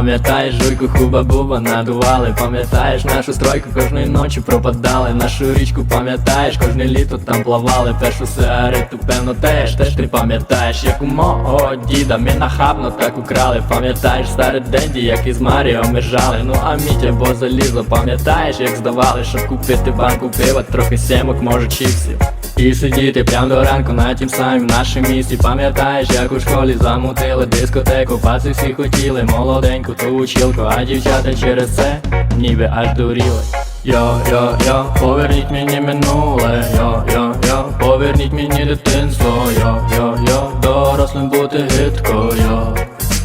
Пам'ятаєш, жуйку хуба буба надували, пам'ятаєш нашу стройку кожної ночі пропадали, нашу річку пам'ятаєш, кожне літо там плавали, першу сигарету, певно, теж теж ти пам'ятаєш, як у мого діда, ми нахабно так украли, пам'ятаєш старий денді, як із Маріо ми жали, ну а мітя бо залізо, пам'ятаєш, як здавали, щоб купити банку пива, трохи сімок, може чіпсів. І сидіти прям до ранку на тім самім нашім місці. Пам'ятаєш, як у школі замутили дискотеку, паси всі хотіли, молоденьку ту училку, а дівчата через це ніби аж дуріли. Йо, йо, йо, поверніть мені минуле, йо, йо, йо, поверніть мені дитинство, йо, йо, йо, дорослим бути гидко, йо,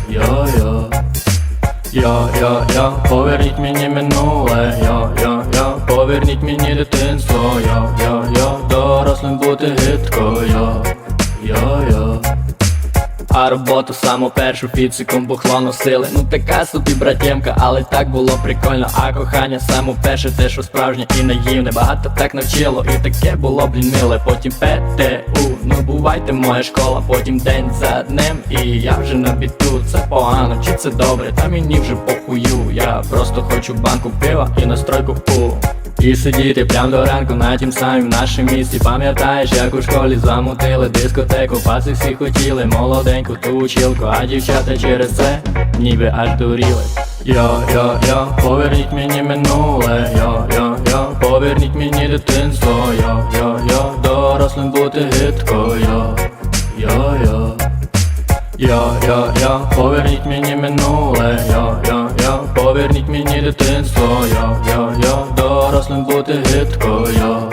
йо, йо. Йо, йо, йо, поверніть мені минуле, йо, йо, йо, поверніть мені дитинство, йо, йо, бути гидко, йо, йо, йо. А роботу саму першу фіциком бухло носили. Ну така собі братємка, але так було прикольно. А кохання саму перше, те, що справжнє і наївне. Багато так навчило, і таке було блін миле. Потім ПТУ, ну бувайте моя школа. Потім день за днем, і я вже на біту. Це погано, чи це добре, та мені вже похую. Я просто хочу банку пива і настройку у і сидіти прям до ранку на тім самім нашім місці. Пам'ятаєш, як у школі замутили дискотеку, паси всі хотіли, молоденьку ту училку, а дівчата через це ніби аж дуріли. Йо, йо, йо, поверніть мені минуле, йо, йо, йо, поверніть мені дитинство, йо, йо, йо, дорослим бути гидко, йо, йо, йо. Йо, йо, йо, поверніть мені минуле, йо, йо, йо, поверніть мені дитинство, йо, йо, йо, бути гидко, йо,